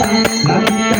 Música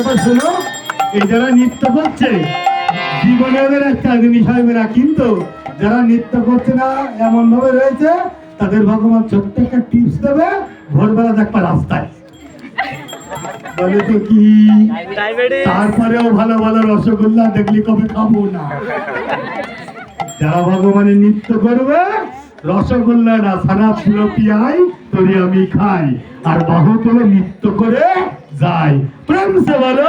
কথা শোনো, এই যারা নৃত্য করছে জীবনে ওদের একটা জিনিস কিন্তু যারা নৃত্য করছে না এমন ভাবে রয়েছে, তাদের ভগবান ছোট্ট একটা টিপস দেবে, ভোরবেলা রাস্তায়। বলে তো কি? তারপরেও ভালো ভালো রসগোল্লা দেখলি কবে খাব না। যারা ভগবানের নৃত্য করবে রসগোল্লা না সারা ফুলো পিয়াই তোরে আমি খাই। আর বাহু তোলে নৃত্য করে যাই প্রেম সে বলো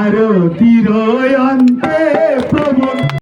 আরও তীর অন্তে প্রভু